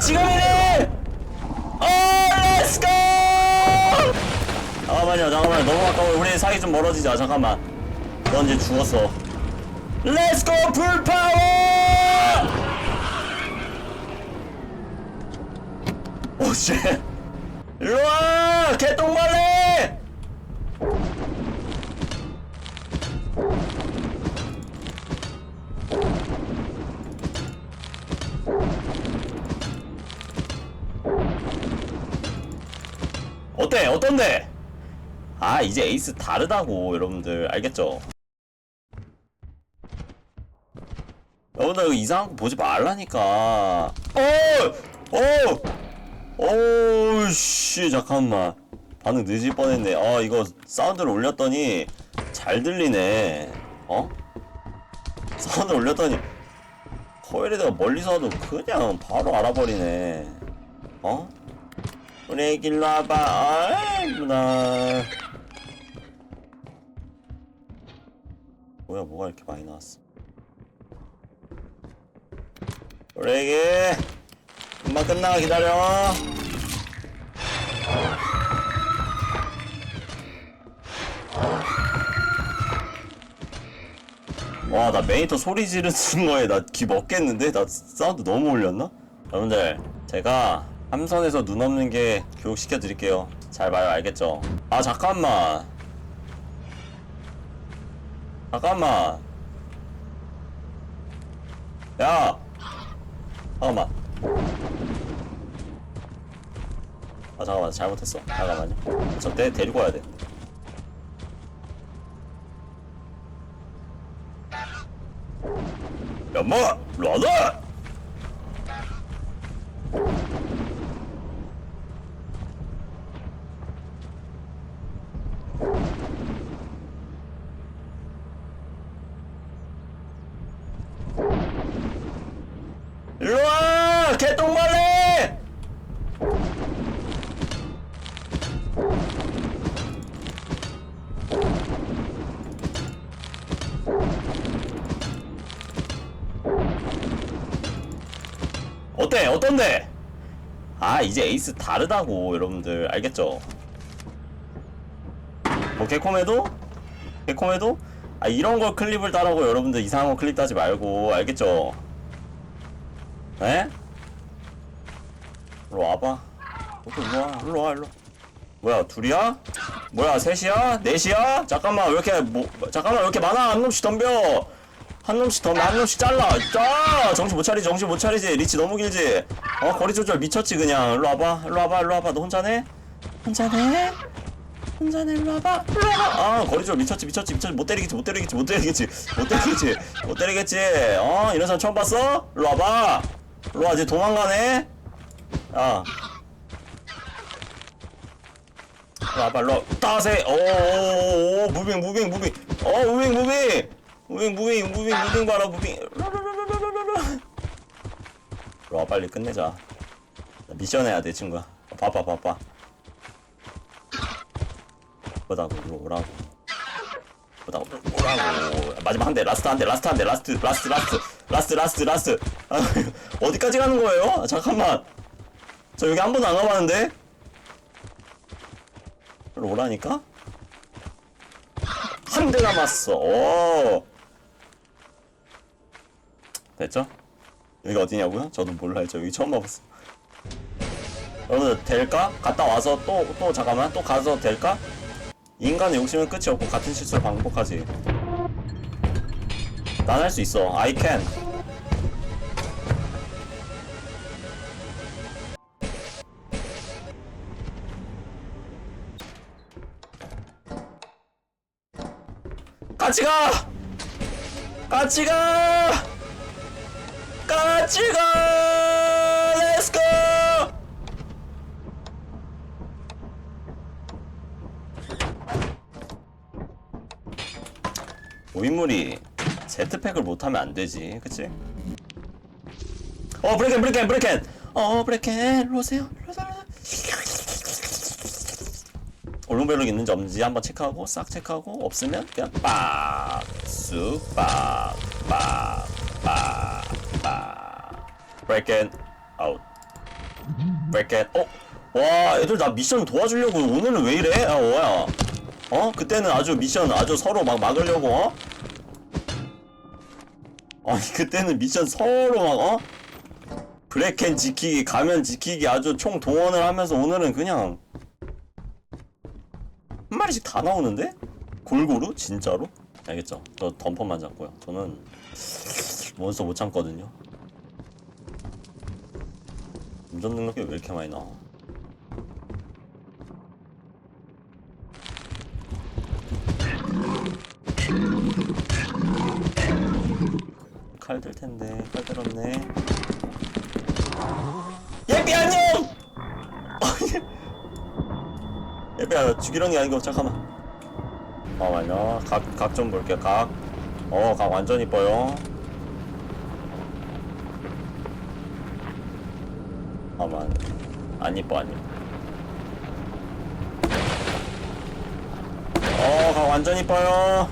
지금이네! 어, 렛츠고! 잠깐만요, 잠깐만요. 너무 가까워. 우리 사이 좀 멀어지자. 잠깐만. 넌 이제 죽었어. 렛츠고, 풀파워! 오, 씨. 일로와! 개똥벌 어때? 어떤데? 아 이제 에이스 다르다고 여러분들 알겠죠? 여러분들 이상한 거 보지 말라니까 어! 어! 어우씨 잠깐만 반응 늦을 뻔했네 아 이거 사운드를 올렸더니 잘 들리네 어? 사운드 올렸더니 코일에다가 멀리서 와도 그냥 바로 알아버리네 어? 우리 일로 와봐 아이 누나 뭐야 뭐가 이렇게 많이 나왔어 우리 애기 금방 끝나 기다려 와나 메이터 소리 지르는 거에 나 귀 먹겠는데? 나 사운드 너무 올렸나? 여러분들 제가 함선에서 눈 없는 게 교육시켜 드릴게요. 잘 봐요 알겠죠? 아 잠깐만. 잠깐만. 야! 잠깐만. 아 잠깐만. 잘못했어. 잠깐만요. 저때 데리고 와야 돼. 야마? 라나 어때 어떤데? 아 이제 에이스 다르다고 여러분들. 알겠죠? 뭐 개콤해도? 개콤해도? 아 이런 걸 클립을 따라고 여러분들 이상한 거 클립 따지 말고 알겠죠? 에? 일로 와봐. 어, 일로 와. 일로 와 일로. 와. 뭐야 둘이야? 뭐야 셋이야? 넷이야? 잠깐만 왜 이렇게 뭐 잠깐만 왜 이렇게 많아? 한 놈씩 덤벼 한 놈씩 덤벼 한 놈씩 잘라. 짜 정신 못 차리지 정신 못 차리지. 리치 너무 길지? 어 거리 조절 미쳤지 그냥. 일로 와봐 일로 와봐 일로 와봐. 너 혼자네? 혼자네? 혼자네 일로 와봐 일로 와봐. 아 거리 조절 미쳤지 미쳤지 미쳤지. 못 때리겠지 못 때리겠지 못 때리겠지. 못 때리겠지 못 때리겠지. 어 이런 사람 처음 봤어? 일로 와봐. 일로 와 이제 도망가네. 야 와봐 일로 따세 오오오 무빙 무빙 무빙. 어 무빙 무빙 무빙 무빙 무빙 무빙 봐라 무빙. 와 빨리 끝내자. 나 미션 해야 돼 친구야. 바빠 바빠 뭐다고 일로 오라고. 뭐다고 오라고. 마지막 한대 라스트 한대 라스트 한대 라스트 라스트 라스트. 라스트 라스트 라스트. 아, 어디까지 가는 거예요? 아, 잠깐만. 저 여기 한 번도 안 와봤는데? 일로 오라니까? 한 대 남았어. 오. 됐죠? 여기가 어디냐고요? 저도 몰라요. 저 여기 처음 와봤어. 여러분들 될까? 갔다 와서 또, 또 잠깐만 또 가서 될까? 인간의 욕심은 끝이 없고 같은 실수를 반복하지. 난 할 수 있어. I can. 같이 가! 같이 가! 같이 가! Let's go! 고인물이 제트팩을 못하면 안 되지, 그치? 어, 브레켄, 브레켄, 브레켄! 어, 브레켄, 일로 오세요. 얼룩벨룩 있는지 없는지 한번 체크하고 싹 체크하고 없으면 그냥 빡 쑥 빡 빡 빡빡 브레이크 아웃 브레켓 어? 와 애들 나 미션 도와주려고 오늘은 왜 이래? 아 뭐야 어? 그때는 아주 미션 아주 서로 막 막으려고 어? 아니 그때는 미션 서로 막 어? 브레켄 지키기 가면 지키기 아주 총 동원을 하면서 오늘은 그냥 한 마리씩 다 나오는데? 골고루? 진짜로? 알겠죠? 저 덤퍼만 잡고요 저는 몬스터 못 참거든요 운전 능력이 왜 이렇게 많이 나와? 칼 들 텐데 칼 들었네. 예비 안녕. 예비야 죽이려는 게 아니고 잠깐만. 잠깐만요. 각 각 좀 볼게요. 각. 어, 각 완전 이뻐요. 잠깐만. 안 이뻐 안 이뻐. 어, 각 완전 이뻐요.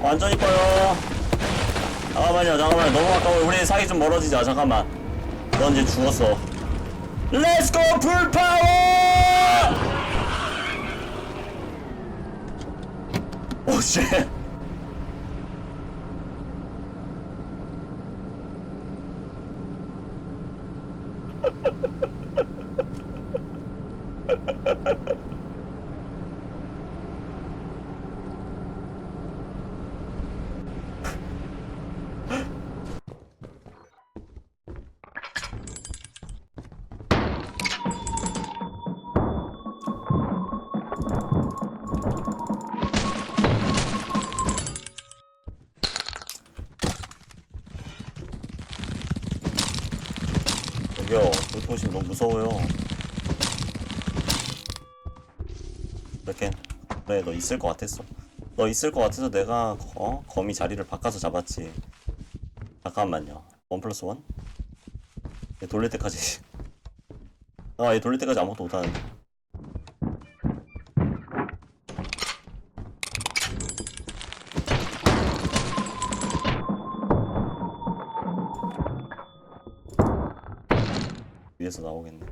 완전 이뻐요. 잠깐만요, 잠깐만요. 너무 아까워. 우리 사이 좀 멀어지자. 잠깐만. 넌 이제 죽었어. 렛츠고 풀파워! 오, 쉣. 저기요, 교통신 너무 무서워요. 이렇게 그래, 너 있을 것 같았어. 너 있을 것 같아서 내가 어 거미 자리를 바꿔서 잡았지. 잠깐만요. 원 플러스 원? 얘 돌릴 때까지. 아, 얘 돌릴 때까지 아무것도 못하는데. 위에서 나오겠네.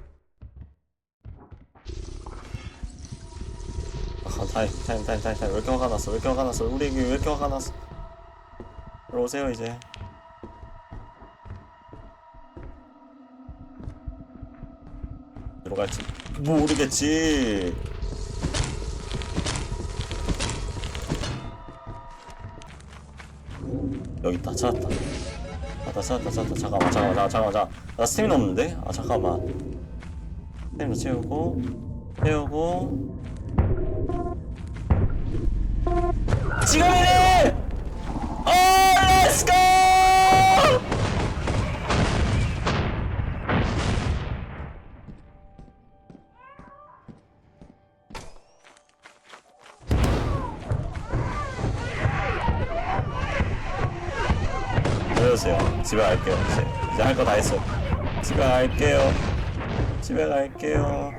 아, 타임, 타임, 타임, 타임. 왜 이렇게 화가 났어? 왜 이렇게 화가 났어? 우리 애기 왜 이렇게 화가 났어? 들어오세요, 이제. 들어갈지 모르겠지. 여기 있다, 찾았다. 찾았다, 찾았다, 찾았다. 잠깐만, 잠깐만, 잠깐만. 잠깐만. 나 스태미나 없는데? 아, 잠깐만. 스태미나 채우고, 채우고. 지금이네! 어, 렛츠고! 안녕하세요. 집에 갈게요. 이제, 이제 할 거 다 했어요. 집에 갈게요. 집에 갈게요.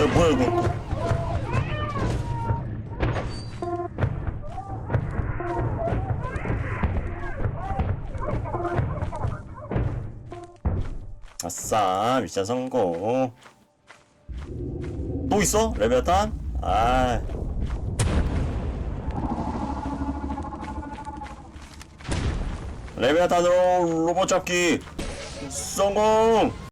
야, 뭐야, 이거. 아싸, 미션 성공. 또 있어? 레벨탄? 아. 레벨탄으로 로봇 잡기 성공!